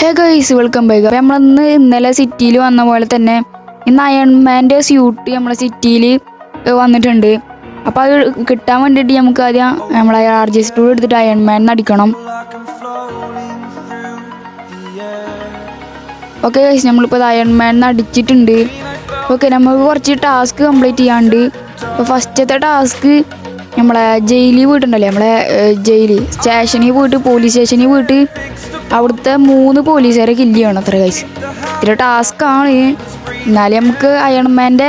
Hey guys welcome back അപ്പോൾ നമ്മളിന്ന് ഇന്നലെ സിറ്റിയിൽ വന്ന പോലെ തന്നെ ഇന്ന് അയൺമാന്റെ സ്യൂട്ട് നമ്മളെ സിറ്റിയിൽ വന്നിട്ടുണ്ട്. അപ്പോൾ അത് കിട്ടാൻ വേണ്ടിയിട്ട് നമുക്ക് ആദ്യം നമ്മളെ ആർ ജി സ്റ്റൂൾ എടുത്തിട്ട് അയൺമാൻ അടിക്കണം. ഓക്കെ ഗൈസ് നമ്മളിപ്പോൾ അയൺമാൻ അടിച്ചിട്ടുണ്ട്. ഓക്കെ നമുക്ക് കുറച്ച് ടാസ്ക് കംപ്ലീറ്റ് ചെയ്യാണ്ട്. അപ്പോൾ ഫസ്റ്റത്തെ ടാസ്ക് നമ്മളെ ജയിലിൽ പോയിട്ടുണ്ടല്ലേ? നമ്മളെ ജയിലിൽ സ്റ്റേഷനിൽ പോയിട്ട് പോലീസ് സ്റ്റേഷനിൽ പോയിട്ട് അവിടുത്തെ മൂന്ന് പോലീസുകാരെ കില്ല് ചെയ്യണം അത്ര കൈസ് ഇത്തിരി ടാസ്ക് ആണ്. എന്നാലും നമുക്ക് അയൺമാന്റെ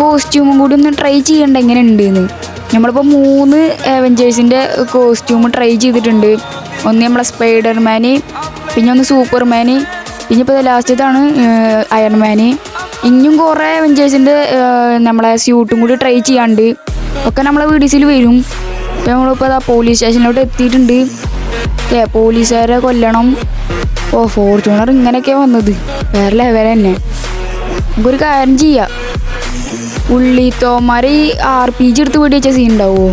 കോസ്റ്റ്യൂമും കൂടി ഒന്ന് ട്രൈ ചെയ്യണ്ട എങ്ങനെ ഉണ്ടെന്ന് നമ്മളിപ്പോൾ മൂന്ന് അവഞ്ചേഴ്സിന്റെ കോസ്റ്റ്യൂം ട്രൈ ചെയ്തിട്ടുണ്ട്. ഒന്ന് നമ്മളെ സ്പൈഡർമാന് പിന്നെ ഒന്ന് സൂപ്പർമാന് പിന്നെ ഇപ്പോൾ ലാസ്റ്റത്താണ് അയൺമാന് ഇനിയും കുറേ അവഞ്ചേഴ്സിന്റെ നമ്മളെ സ്യൂട്ടും കൂടി ട്രൈ ചെയ്യാണ്ട്. ഒക്കെ നമ്മളെ വീഡിയോസിൽ വരും. ഇപ്പോൾ നമ്മളിപ്പോൾ പോലീസ് സ്റ്റേഷനിലോട്ട് എത്തിയിട്ടുണ്ട്. ഏ പോലീസുകാരെ കൊല്ലണം. ഓ ഫോർച്യൂണർ ഇങ്ങനെയൊക്കെ വന്നത്. വേറെ ലെവൽ തന്നെ. നമുക്കൊരു കാര്യം ചെയ്യാം. ഉള്ളിത്തോമാരെ ഈ ആർ പി ജി എടുത്ത് വീട് വെച്ച സീൻ ഉണ്ടാവുമോ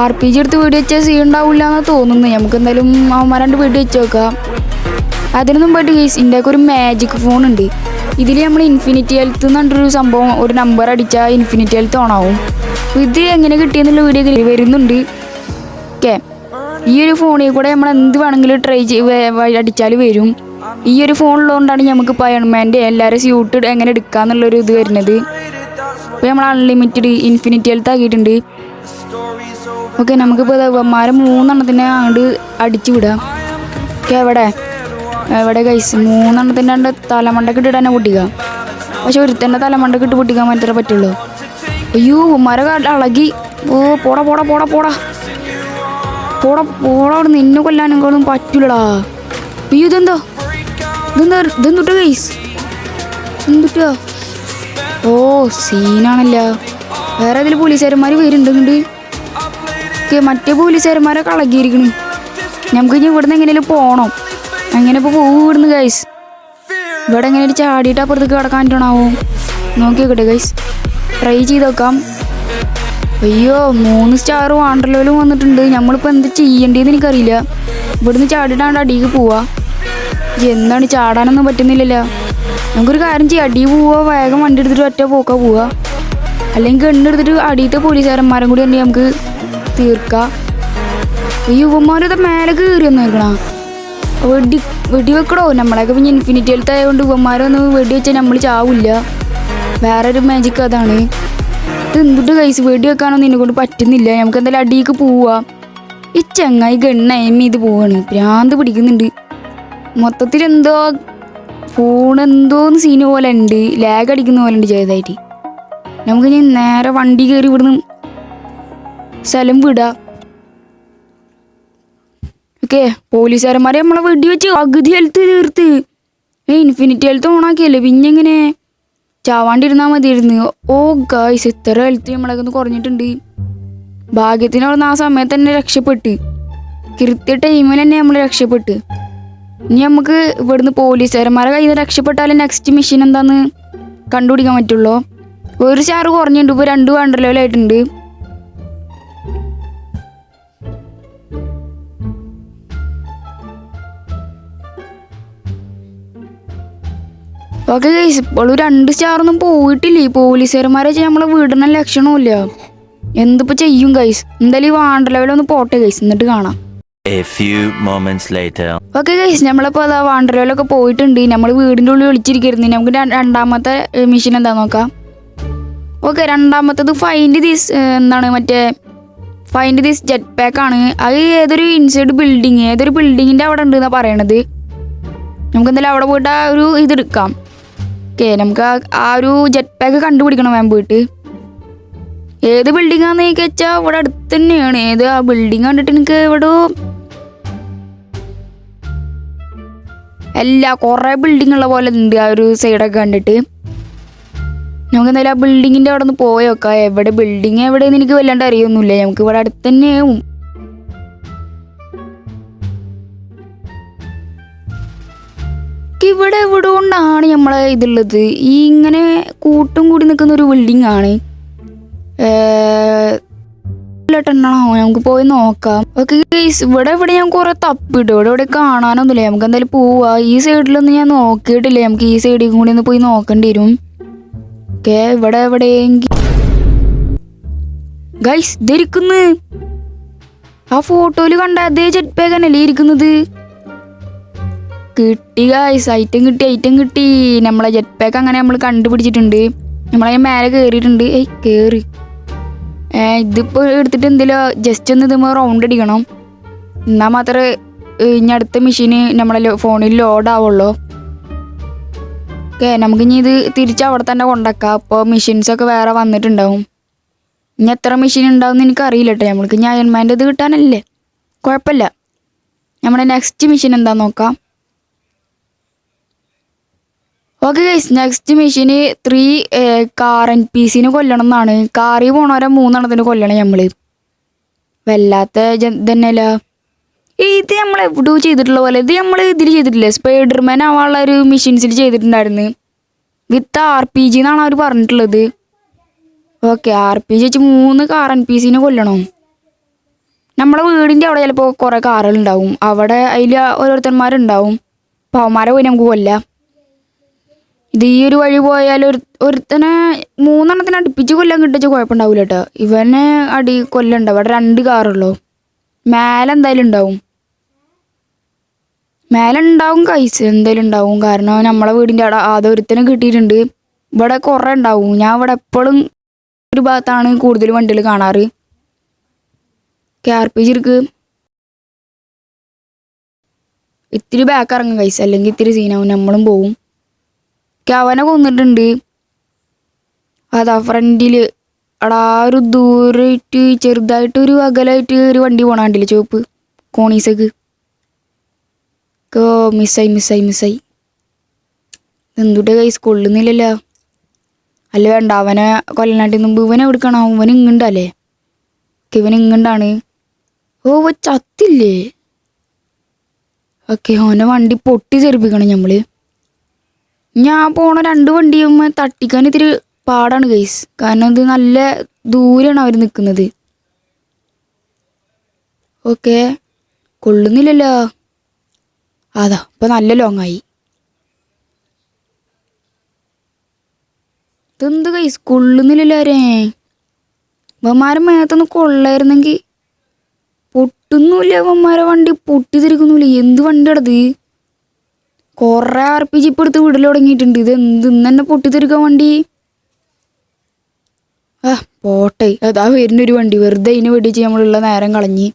ആർ പി ജി എടുത്ത് വീട് വെച്ച സീൻ ഉണ്ടാവില്ല എന്ന് തോന്നുന്നു. നമുക്ക് എന്തായാലും അവന്മാരണ്ട് വീട് വെച്ച് നോക്കാം. അതിന് മുമ്പായിട്ട് കേസ് ഇതിന്റെ ഒരു മാജിക് ഫോൺ ഉണ്ട്. ഇതിൽ നമ്മൾ ഇൻഫിനിറ്റി ഹെൽത്ത് എന്ന് പറഞ്ഞൊരു സംഭവം ഒരു നമ്പർ അടിച്ചാൽ ഇൻഫിനിറ്റി ഹെൽത്ത് ഓണാവും ഇത് എങ്ങനെ കിട്ടിയെന്നുള്ള വീഡിയോ വരുന്നുണ്ട്. ഓക്കെ ഈ ഒരു ഫോണിൽ കൂടെ നമ്മൾ എന്ത് വേണമെങ്കിലും ട്രൈ ചെയ്ത് അടിച്ചാൽ വരും. ഈ ഒരു ഫോണിലുകൊണ്ടാണ് നമുക്ക് പയൺമാന്റെ എല്ലാവരും സ്യൂട്ട് എങ്ങനെ എടുക്കുക എന്നുള്ളൊരു ഇത് വരുന്നത്. ഇപ്പോൾ നമ്മൾ അൺലിമിറ്റഡ് ഇൻഫിനിറ്റി ഹെൽത്ത് ആക്കിയിട്ടുണ്ട്. ഓക്കെ നമുക്കിപ്പോൾ ഇവന്മാരെ മൂന്നെണ്ണത്തിനെ അങ്ങോട്ട് അടിച്ചു വിടാം. ഓക്കെ എവിടെ? എവിടെ കൈസ് മൂന്നെണ്ണത്തിന്റെ രണ്ട് തലമണ്ടൊക്കെ ഇട്ടിട്ട് തന്നെ പൊട്ടിക്കുക പക്ഷെ ഒരുത്തന്റെ തലമണ്ടൊക്കെ ഇട്ട് പൊട്ടിക്കാൻ മാത്രമേ പറ്റുള്ളൂ. അയ്യോ ഉമ്മാരെ അളകി. ഓ പോടാ പോടാ പോടാ പോടാ. പോടാ പോടാ നിന്നെ കൊല്ലാനും പറ്റൂലടാ. അയ്യോ ഇതെന്തോ? ഇതെന്താ ഇതെന്തുട്ട ഗൈസ് എന്തുട്ട ഓ സീനാണല്ല. വേറെ ഇതിൽ പോലീസുകാരന്മാർ വരുന്നുണ്ട്. മറ്റേ പോലീസുകാരന്മാരെ കളകിയിരിക്കണ്. നമുക്ക് ഇനി ഇവിടുന്ന് എങ്ങനെയാലും പോകണം അങ്ങനെ ഇപ്പോൾ പോകും ഇവിടുന്ന് ഗൈസ് ഇവിടെ എങ്ങനെ ഒരു ചാടിയിട്ട് അപ്പുറത്തേക്ക് കിടക്കാൻ പറ്റണാവോ നോക്കി നോക്കട്ടെ ഗൈസ് ട്രൈ ചെയ്ത് നോക്കാം. അയ്യോ മൂന്ന് സ്റ്റാർ വാണ്ടർ ലെവലും വന്നിട്ടുണ്ട്. നമ്മളിപ്പോൾ എന്ത് ചെയ്യേണ്ടതെന്ന് എനിക്കറിയില്ല. ഇവിടുന്ന് ചാടിയിട്ടാണ്ട് അടിയിൽ പോവാ. എന്താണ് ചാടാനൊന്നും പറ്റുന്നില്ലല്ലോ. നമുക്കൊരു കാര്യം ചെയ്യാം. അടി പോവാ വേഗം വണ്ടി എടുത്തിട്ട് ഒറ്റ പോക്കാ പോവാ. അല്ലെങ്കിൽ എണ്ണെടുത്തിട്ട് അടിയത്തെ പോലീസുകാരന്മാരും കൂടി തന്നെ നമുക്ക് തീർക്കാം. ഈ യുവന്മാരത് മേലെ കയറി ഒന്ന് നിൽക്കണ വെടി വെടി വെക്കണോ നമ്മളെയൊക്കെ പിന്നെ ഇൻഫിനിറ്റി ഹെൽത്ത് ആയതുകൊണ്ട് യുവന്മാരൊന്നും വെടി വെച്ചാൽ നമ്മൾ ചാവില്ല. വേറൊരു മാജിക് അതാണ്. ഇത് എന്തുട്ട് കൈസ് വെടി വെക്കാനൊന്നും എന്നെ കൊണ്ട് പറ്റുന്നില്ല. നമുക്ക് എന്തായാലും അടിയിലേക്ക് പോവാ. ഈ ചങ്ങായി ഗണ്ണ ചെയ്ത് പോവാണ്. ഭ്രാന്ത് പിടിക്കുന്നുണ്ട്. മൊത്തത്തിൽ എന്തോ ഫോൺ സീന് പോലെ ഉണ്ട്. ലാഗ് അടിക്കുന്ന പോലെ ഉണ്ട് ചെയ്തായിട്ട് നമുക്ക് ഇനി നേരെ വണ്ടി കയറി ഇവിടുന്ന് സ്ഥലം വിടാം. ഓക്കെ പോലീസുകാരന്മാരെ നമ്മളെ വെടി വെച്ച് പകുതി ഹെൽത്ത് തീർത്ത്. ഇൻഫിനിറ്റി ഹെൽത്ത് ഓണാക്കിയല്ലേ പിന്നെ എങ്ങനെ ചാവാണ്ടിരുന്നാ മതിയായിരുന്നു. ഓ ഗായ്സ് ഇത്ര ഹെൽത്ത് നമ്മളൊക്കെ ഒന്ന് കുറഞ്ഞിട്ടുണ്ട്. ഭാഗ്യത്തിന് അവിടുന്ന് ആ സമയത്ത് തന്നെ രക്ഷപ്പെട്ട്. കൃത്യ ടൈമിൽ തന്നെ നമ്മൾ രക്ഷപ്പെട്ട്. ഇനി നമുക്ക് ഇവിടുന്ന് പോലീസുകാരന്മാരെ കയ്യിൽ നിന്ന് രക്ഷപ്പെട്ടാലും നെക്സ്റ്റ് മെഷീൻ എന്താന്ന് കണ്ടുപിടിക്കാൻ പറ്റുള്ളൂ. ഒരു ചാറ് കുറഞ്ഞിട്ടുണ്ട് ഇപ്പോൾ രണ്ട് വണ്ടർ ലെവലായിട്ടുണ്ട് ഓക്കെ ഗൈസ് ഇപ്പോൾ രണ്ട് സ്റ്റാറൊന്നും പോയിട്ടില്ല? ഈ പോലീസുകാരന്മാരെ നമ്മളെ വീടിന ലക്ഷണമില്ല എന്തിപ്പോ ചെയ്യും ഗൈസ് എന്തായാലും ഈ വാണ്ടർ ലെവലൊന്ന് പോട്ടെ ഗൈസ് എന്നിട്ട് കാണാം. ഓക്കെ ഗൈസ് നമ്മളിപ്പോൾ അതാ വാണ്ടർ ലെവലൊക്കെ പോയിട്ടുണ്ട്. നമ്മൾ വീടിന്റെ ഉള്ളിൽ വിളിച്ചിരിക്കുന്നു നമുക്ക് രണ്ടാമത്തെ മിഷൻ എന്താ നോക്കാം. ഓക്കെ രണ്ടാമത്തത് ഫൈൻഡ് ദിസ് എന്താണ് മറ്റേ ഫൈൻഡ് ദിസ് ജെറ്റ് പാക്ക് ആണ്. അത് ഏതൊരു ഇൻസൈഡ് ബിൽഡിങ് ഏതൊരു ബിൽഡിങ്ങിന്റെ അവിടെ ഉണ്ട് എന്നാണ് പറയണത്. നമുക്ക് എന്തായാലും അവിടെ പോയിട്ട് ആ ഒരു ഇത് എടുക്കാം. ഓക്കെ നമുക്ക് ആ- ഒരു ജെറ്റ് പാക്ക് കണ്ടുപിടിക്കണം വേം പോയിട്ട്. ഏത് ബിൽഡിംഗ് ആണെന്ന് വെച്ചാൽ ഇവിടെ അടുത്ത് തന്നെയാണ് ഏത് ആ ബിൽഡിംഗ് കണ്ടിട്ട് എനിക്ക് ഇവിടെ എല്ലാ കുറേ ബിൽഡിംഗ് ഉള്ള പോലെ ഉണ്ട് ആ ഒരു സൈഡൊക്കെ കണ്ടിട്ട്. നമുക്ക് എന്തായാലും ആ ബിൽഡിങ്ങിന്റെ അവിടെ നിന്ന് പോയി നോക്കാം. എവിടെ ബിൽഡിങ് എവിടെയെന്ന് എനിക്ക് വല്ലാണ്ട് അറിയൊന്നുമില്ല. നമുക്ക് ഇവിടെ അടുത്ത് തന്നെയാവും ഇവിടെ ഇവിടെ കൊണ്ടാണ് നമ്മളെ ഇതുള്ളത് ഈ ഇങ്ങനെ കൂട്ടും കൂടി നിൽക്കുന്ന ഒരു ബിൽഡിംഗ് ആണ്. ണോ നമുക്ക് പോയി നോക്കാം. ഓക്കെ ഇവിടെ ഇവിടെ ഞാൻ കുറെ തപ്പിട്ടു ഇവിടെ ഇവിടെ കാണാനൊന്നുമില്ല. നമുക്ക് എന്തായാലും പോവാ. ഈ സൈഡിലൊന്നും ഞാൻ നോക്കിയിട്ടില്ല. നമുക്ക് ഈ സൈഡിൽ കൂടി ഒന്ന് പോയി നോക്കേണ്ടി വരും. ഓക്കെ ഇവിടെ എവിടെയെങ്കിൽ ഗൈസ് ഇതിരിക്കുന്നു. ആ ഫോട്ടോയിൽ കണ്ട അതേ ജെറ്റ് തന്നെയല്ലേ ഇരിക്കുന്നത്? കിട്ടി ഗൈസ് ഐറ്റം കിട്ടി ഐറ്റം കിട്ടി. നമ്മളെ ജെറ്റ് പാക്ക് അങ്ങനെ നമ്മൾ കണ്ടുപിടിച്ചിട്ടുണ്ട്. നമ്മളെ മേലെ കയറിയിട്ടുണ്ട് ഏയ് കയറി ഇതിപ്പോൾ എടുത്തിട്ട് എന്തെങ്കിലും ജസ്റ്റ് ഒന്ന് ഇതുമ്പോൾ റൗണ്ട് അടിക്കണം. എന്നാൽ മാത്രമേ ഇനി അടുത്ത മെഷീന് നമ്മളെ ഫോണിൽ ലോഡ് ഓക്കെ നമുക്ക് ഇനി ഇത് തിരിച്ച് അവിടെ തന്നെ കൊണ്ടാക്കാം അപ്പോൾ മെഷീൻസൊക്കെ വേറെ വന്നിട്ടുണ്ടാവും. ഇനി എത്ര മെഷീൻ ഉണ്ടാവും എനിക്ക് അറിയില്ല കേട്ടോ നമ്മൾക്ക് ഇനി അയൺമാന്റെ ഇത് കിട്ടാനല്ലേ? കുഴപ്പമില്ല. നമ്മുടെ നെക്സ്റ്റ് മെഷീൻ എന്താണെന്ന് നോക്കാം. ഓക്കെ ഗൈസ് നെക്സ്റ്റ് മെഷീന് ത്രീ കാർ എൻ പി സിന് കൊല്ലണം എന്നാണ്. കാറി പോണവരെ മൂന്നെണ്ണത്തിന് കൊല്ലണം നമ്മൾ വല്ലാത്ത ഇതന്നെയല്ല. ഇത് നമ്മൾ എവിടെയോ ചെയ്തിട്ടുള്ള പോലെ ഇത് നമ്മൾ ഇതിൽ ചെയ്തിട്ടില്ലേ? സ്പൈഡർമാൻ ആവാനുള്ള ഒരു മെഷീൻസിൽ ചെയ്തിട്ടുണ്ടായിരുന്നു. വിത്ത് ആർ പി ജി എന്നാണ് അവർ പറഞ്ഞിട്ടുള്ളത്. ഓക്കെ ആർ പി ജി വെച്ച് മൂന്ന് കാർ എൻ പി സിന് കൊല്ലണം. നമ്മളെ വീടിന്റെ അവിടെ ചിലപ്പോൾ കുറേ കാറുകളുണ്ടാവും അവിടെ അതിൽ ഓരോരുത്തന്മാരുണ്ടാവും. അപ്പോൾ അവന്മാരെ പോയി നമുക്ക് കൊല്ലാം. ഇത് ഈ ഒരു വഴി പോയാൽ ഒരു ഒരുത്തനെ മൂന്നെണ്ണത്തിന് അടുപ്പിച്ച് കൊല്ലം കിട്ടിച്ച കുഴപ്പമുണ്ടാവില്ല കേട്ടോ. ഇവന് അടി കൊല്ലണ്ട. ഇവിടെ രണ്ട് കാറുള്ളൂ. മേലെ എന്തായാലും ഉണ്ടാവും. മേലെ ഉണ്ടാവും കൈസ് എന്തായാലും ഉണ്ടാവും. കാരണം നമ്മളെ വീടിന്റെ അവിടെ ആദ്യം ഒരുത്തനെ കിട്ടിയിട്ടുണ്ട്. ഇവിടെ കുറേ ഉണ്ടാവും. ഞാൻ ഇവിടെ എപ്പോഴും ഒരു ഭാഗത്താണ് കൂടുതൽ വണ്ടികൾ കാണാറ്. കെ ആർ പി ജിർക്ക് ഇത്തിരി ബാക്ക് ഇറങ്ങും കൈസ് അല്ലെങ്കിൽ ഇത്തിരി സീനാവും നമ്മളും പോവും. ഒക്കെ അവനെ കൊന്നിട്ടുണ്ട്. അതാ ഫ്രണ്ടിൽ. അടാ ഒരു ദൂരമായിട്ട് ചെറുതായിട്ട് ഒരു അകലായിട്ട് ഒരു വണ്ടി പോണാണ്ടില്ല ചുവപ്പ്? കോണീസക്ക്. ഓ മിസ്സായി മിസ്സായി മിസ്സായി എന്തുട്ടെ കൈ കൊള്ളുന്നില്ലല്ലോ. അല്ല വേണ്ട അവനെ കൊല്ലനാട്ടിൽ നിന്ന് ഇവനെ എടുക്കണം ഇവൻ ഇങ്ങണ്ടല്ലേ? ഇവൻ ഇങ്ങണ്ടാണ്. ഓ ചത്തില്ലേ? ഓക്കെ ഓനെ വണ്ടി പൊട്ടി ചെറുപ്പിക്കണം നമ്മൾ ഞാൻ പോണ രണ്ട് വണ്ടിയും തട്ടിക്കാൻ ഇത്തിരി പാടാണ് ഗൈസ് കാരണം ഇത് നല്ല ദൂരെയാണ് അവർ നിൽക്കുന്നത് ഓക്കെ കൊള്ളുന്നില്ലല്ലോ. അതാ ഇപ്പൊ നല്ല ലോങ് ആയി. ഇതെന്ത് ഗൈസ് കൊള്ളുന്നില്ലല്ലോ ആരേ? ഇവന്മാരെ മേത്തൊന്ന് കൊള്ളായിരുന്നെങ്കിൽ പൊട്ടുന്നുമില്ല ഇവന്മാരെ വണ്ടി പൊട്ടിത്തിരിക്കുന്നില്ല എന്ത് വണ്ടിയാണത്? കൊറേ ആർ പി ജി ഇപ്പൊ എടുത്ത് വിടൽ തുടങ്ങിയിട്ടുണ്ട്. ഇത് എന്ത് ഇന്ന് തന്നെ പൊട്ടിത്തെറിക്കാൻ വണ്ടി? ആ പോട്ടെ. അതാ വരുന്നൊരു വണ്ടി. വെറുതെ അതിനെ വെടിച്ച് നമ്മളുള്ള നേരം കളഞ്ഞ്.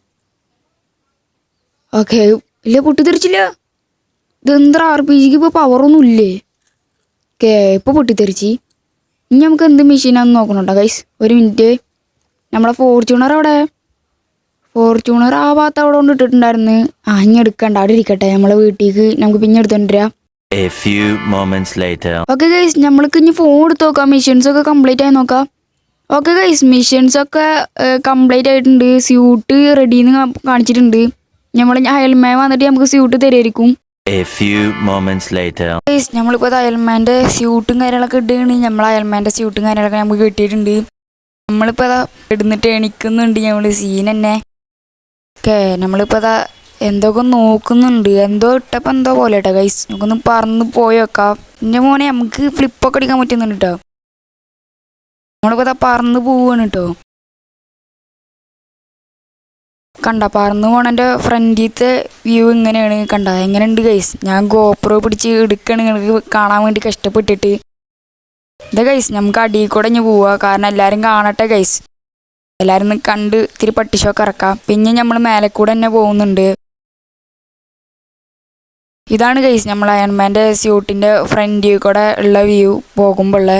ഓക്കെ ഇല്ല പൊട്ടിത്തെറിച്ചില്ല. ഇതെന്താ ആർ പി ജിക്ക് ഇപ്പോൾ പവറൊന്നും ഇല്ലേ? ഓക്കെ ഇപ്പോൾ പൊട്ടിത്തെറിച്ച്. ഇനി നമുക്ക് എന്ത് മെഷീനാന്ന് നോക്കണോട്ടോ ഗൈസ് ഒരു മിനിറ്റ് നമ്മളെ ഫോർച്യൂണർ അവിടെ. ഫോർച്യൂണർ ആ ഭാഗത്ത് അവിടെ കൊണ്ട് ഇട്ടിട്ടുണ്ടായിരുന്നു. ആ ഇനി എടുക്കണ്ട. അവിടെ ഇരിക്കട്ടെ. നമ്മളെ വീട്ടിലേക്ക് നമുക്ക് പിന്നെ എടുത്തോണ്ടിരാ. ഓക്കെ ഗൈസ് നമ്മൾക്ക് ഇനി ഫോൺ എടുത്ത് നോക്കാം. മിഷൻസ് ഒക്കെ കംപ്ലീറ്റ് ആയി നോക്കാം. ഓക്കെ ഗൈസ് മിഷൻസ് ഒക്കെ കംപ്ലീറ്റ് ആയിട്ടുണ്ട്. സ്യൂട്ട് റെഡിന്ന് കാണിച്ചിട്ടുണ്ട്. നമ്മൾ അയൽമേ വന്നിട്ട് നമുക്ക് സ്യൂട്ട് തരുമായിരിക്കും A few moments later. Guys നമ്മളിപ്പോൾ അയൽമാന്റെ സ്യൂട്ടും കാര്യങ്ങളൊക്കെ ഇടുകയാണ്. നമ്മൾ അയൽമാന്റെ സ്യൂട്ടും കാര്യങ്ങളൊക്കെ നമുക്ക് കിട്ടിയിട്ടുണ്ട്. നമ്മളിപ്പോൾ അതാ ഇടുന്നിട്ട് എണിക്കുന്നുണ്ട് നമ്മൾ സീൻ തന്നെ ഓക്കെ നമ്മളിപ്പോൾ അതാ എന്തൊക്കെ നോക്കുന്നുണ്ട്. എന്തോ ഇട്ടപ്പോൾ എന്തോ പോലെ കേട്ടോ ഗൈസ് നമുക്കൊന്ന് പറന്ന് പോയി വെക്കാം എന്റെ മോനെ നമുക്ക് ഫ്ലിപ്പൊക്കെ അടിക്കാൻ പറ്റുന്നുണ്ട് കേട്ടോ നമ്മളിപ്പോൾ അതാ പറന്ന് പോവാണ് കേട്ടോ കണ്ട പറന്ന് പോണന്റെ ഫ്രണ്ടിലത്തെ വ്യൂ ഇങ്ങനെയാണ് കണ്ട. എങ്ങനെയുണ്ട് ഗൈസ് ഞാൻ ഗോപ്രോ പിടിച്ച് എടുക്കണ നിങ്ങൾക്ക് കാണാൻ വേണ്ടി കഷ്ടപ്പെട്ടിട്ട്. ഇതാ ഗൈസ് നമുക്ക് അടിയിൽ കൂടെ ഇനി പോവാ. കാരണം എല്ലാവരും കാണട്ടെ ഗൈസ് എല്ലാവരും ഒന്ന് കണ്ട് ഇത്തിരി പട്ടിഷൊക്കെ ഇറക്കാം. പിന്നെ നമ്മൾ മേലെ കൂടെ തന്നെ പോകുന്നുണ്ട്. ഇതാണ് ഗൈസ് നമ്മൾ അയൺമാന്റെ സ്യൂട്ടിന്റെ ഫ്രണ്ടിൽ കൂടെ ഉള്ള വ്യൂ പോകുമ്പോൾ ഉള്ള.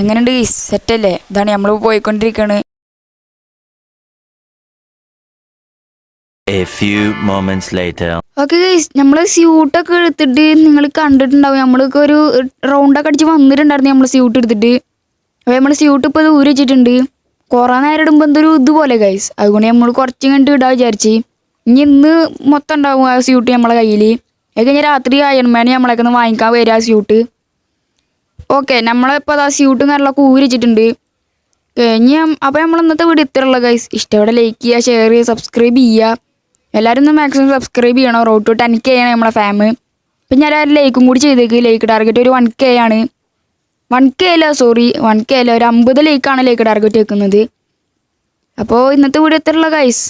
എങ്ങനെയുണ്ട് ഗൈസ് സെറ്റല്ലേ ഇതാണ് നമ്മൾ പോയിക്കൊണ്ടിരിക്കണ്. ഓക്കെ ഗൈസ് നമ്മൾ സ്യൂട്ടൊക്കെ എടുത്തിട്ട് നിങ്ങൾ കണ്ടിട്ടുണ്ടാവും. നമ്മൾക്ക് ഒരു റൗണ്ടൊക്കെ അടിച്ച് വന്നിട്ടുണ്ടായിരുന്നു നമ്മൾ സ്യൂട്ട് എടുത്തിട്ട്. അപ്പോൾ നമ്മൾ സ്യൂട്ട് ഇപ്പോൾ ദൂരെ വെച്ചിട്ടുണ്ട്. കുറേ നേരം ഇടുമ്പോൾ എന്തൊരു ഇതുപോലെ ഗൈസ് അതുകൊണ്ട് നമ്മൾ കുറച്ച് കണ്ടിട്ട് ഇടാൻ വിചാരിച്ച്. ഇനി ഇന്ന് മൊത്തം ഉണ്ടാവും ആ സ്യൂട്ട് നമ്മളെ കയ്യിൽ അത് രാത്രി അയൺമാൻ നമ്മളൊക്കെ ഒന്ന് വാങ്ങിക്കാൻ വരിക ആ സ്യൂട്ട് ഓക്കെ നമ്മളിപ്പോൾ ആ സ്യൂട്ടും കാര്യങ്ങളൊക്കെ ഊരിച്ചിട്ടുണ്ട് കഴിഞ്ഞ അപ്പോൾ നമ്മൾ ഇന്നത്തെ വീഡിയോ ഇത്രയുള്ള ഗൈസ് ഇഷ്ടപ്പെടെ ലൈക്ക് ചെയ്യുക ഷെയർ ചെയ്യുക സബ്സ്ക്രൈബ് ചെയ്യുക. എല്ലാവരും ഒന്ന് മാക്സിമം സബ്സ്ക്രൈബ് ചെയ്യണം. റോട്ട് ടു ടെൻ കെ ആണ് നമ്മളെ ഫാമ് അപ്പം ഞാൻ ലൈക്കും കൂടി ചെയ്തേക്ക്. ലൈക്ക് ടാർഗറ്റ് ഒരു വൺ കെ ആണ്. വൺ കെ അല്ല സോറി വൺ കെ അല്ല. ഒരു അമ്പത് ലൈക്കാണ് ലൈക്ക് ടാർഗറ്റ് വെക്കുന്നത്. അപ്പോൾ ഇന്നത്തെ വീഡിയോ ഇത്രയുള്ള ഗൈസ്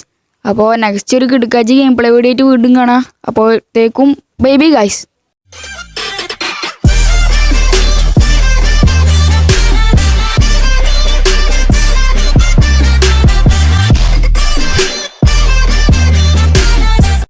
അപ്പോൾ നെക്സ്റ്റ് ഒരു കിടുക്കാച്ചി ഗെയിം പ്ലേ വീഡിയോ ആയിട്ട് വീണ്ടും കാണാം. അപ്പോഴത്തേക്കും ബേബി ഗൈസ്